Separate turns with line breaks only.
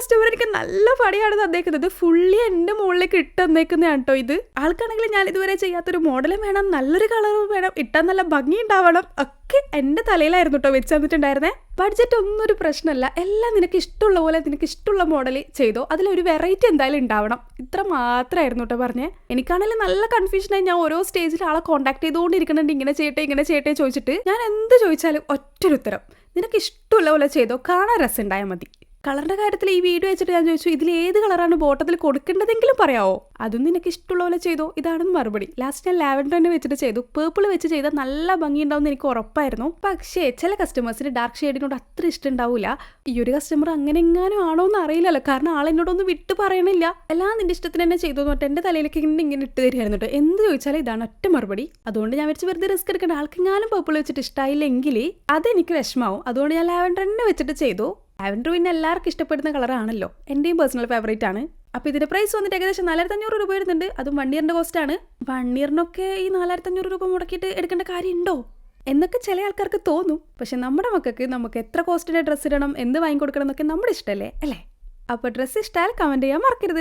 Customer എനിക്ക് നല്ല പണിയാണ് തന്നേക്കുന്നത് ഫുള്ളി എന്റെ മുകളിലേക്ക് ഇട്ട് തന്നേക്കുന്നതാണ് കേട്ടോ ഇത്. ആൾക്കാണെങ്കിൽ ഞാൻ ഇതുവരെ ചെയ്യാത്തൊരു മോഡലും വേണം നല്ലൊരു കളറും വേണം ഇട്ടാൽ നല്ല ഭംഗി ഉണ്ടാവണം ഒക്കെ എന്റെ തലയിലായിരുന്നു കേട്ടോ വെച്ച് തന്നിട്ടുണ്ടായിരുന്നേ. ബഡ്ജറ്റ് ഒന്നും ഒരു പ്രശ്നമല്ല. എല്ലാം നിനക്ക് ഇഷ്ടമുള്ള പോലെ നിനക്ക് ഇഷ്ടമുള്ള മോഡൽ ചെയ്തോ അതിലൊരു വെറൈറ്റി എന്തായാലും ഉണ്ടാവണം. ഇത്ര മാത്രമായിരുന്നു കേട്ടോ പറഞ്ഞേ. എനിക്കാണെങ്കിൽ നല്ല കൺഫ്യൂഷനായി ഞാൻ ഓരോ സ്റ്റേജിൽ ആളെ കോൺടാക്ട് ചെയ്തുകൊണ്ടിരിക്കുന്നുണ്ട്. ഇങ്ങനെ ചെയ്യട്ടെ ഇങ്ങനെ ചെയ്യട്ടെ ചോദിച്ചിട്ട് ഞാൻ എന്ത് ചോദിച്ചാലും ഒറ്റൊരു ഉത്തരം. നിനക്ക് ഇഷ്ടമുള്ള പോലെ ചെയ്തോ കാണാൻ രസം ഉണ്ടായാൽ മതി. കളറിന്റെ കാര്യത്തിൽ ഈ വീഡിയോ വെച്ചിട്ട് ഞാൻ ചോദിച്ചു ഇതിൽ ഏത് കളറാണ് ബോട്ടത്തിൽ കൊടുക്കേണ്ടതെങ്കിലും പറയാവോ? അതും നിനക്ക് ഇഷ്ടമുള്ള പോലെ ചെയ്തോ. ഇതാണെന്ന് മറുപടി. ലാസ്റ്റ് ഞാൻ ലാവൻഡർ വെച്ചിട്ട് ചെയ്തു. പേർപ്പിൾ വെച്ച് ചെയ്താൽ നല്ല ഭംഗി ഉണ്ടാവും എനിക്ക് ഉറപ്പായിരുന്നു. പക്ഷേ ചില കസ്റ്റമേഴ്സിന് ഡാർക്ക് ഷെയ്ഡിനോട് അത്ര ഇഷ്ടം ഉണ്ടാവില്ല ഈ ഒരു കസ്റ്റമർ അങ്ങനെ എങ്ങാനും ആണോ എന്ന് അറിയില്ലല്ലോ. കാരണം ആൾ എന്നോടൊന്നും വിട്ട് പറയണില്ല. എല്ലാം നിന്റെ ഇഷ്ടത്തിന് തന്നെ ചെയ്തു പറഞ്ഞിട്ട് എന്റെ തലയിലേക്ക് ഇങ്ങനെ ഇങ്ങനെ ഇട്ട് തരികയായിരുന്നു കേട്ടോ. എന്ത് ചോദിച്ചാലും ഇതാണ് ഒറ്റ മറുപടി. അതുകൊണ്ട് ഞാൻ വെച്ച് വെറുതെ റിസ്ക് എടുക്കേണ്ട. ആൾക്കെങ്ങാനും പേർപ്പിൾ വെച്ചിട്ട് ഇഷ്ടമായില്ലെങ്കിൽ അതെനിക്ക് വിഷമാവും. അതുകൊണ്ട് ഞാൻ ലാവൻഡർ തന്നെ വെച്ചിട്ട് ചെയ്തു. ലാവൻഡർ പിന്നെ എല്ലാവർക്കും ഇഷ്ടപ്പെടുന്ന കളറാണല്ലോ എന്റെയും പേഴ്സണൽ ഫേവറേറ്റ് ആണ്. അപ്പോൾ ഇതിന്റെ പ്രൈസ് വന്നിട്ട് ഏകദേശം നാലായിരത്തി അഞ്ഞൂറ് രൂപ വരുന്നുണ്ട്. അതും വൺ ഇയറിന്റെ കോസ്റ്റ് ആണ്. വൺ ഇയറിനൊക്കെ ഈ നാലായിരത്തി അഞ്ഞൂറ് രൂപ മുടക്കിയിട്ട് എടുക്കേണ്ട കാര്യമുണ്ടോ? എന്നൊക്കെ ചില ആൾക്കാർക്ക് തോന്നും. പക്ഷെ നമ്മുടെ മക്കൾക്ക് നമുക്ക് എത്ര കോസ്റ്റിന്റെ ഡ്രസ്സ് ഇടണം എന്ത് വാങ്ങിക്കൊടുക്കണം എന്നൊക്കെ നമ്മുടെ ഇഷ്ടമല്ലേ അല്ലേ? അപ്പോൾ ഡ്രസ്സ് ഇഷ്ടമായാൽ കമന്റ് ചെയ്യാൻ മറക്കരുത്.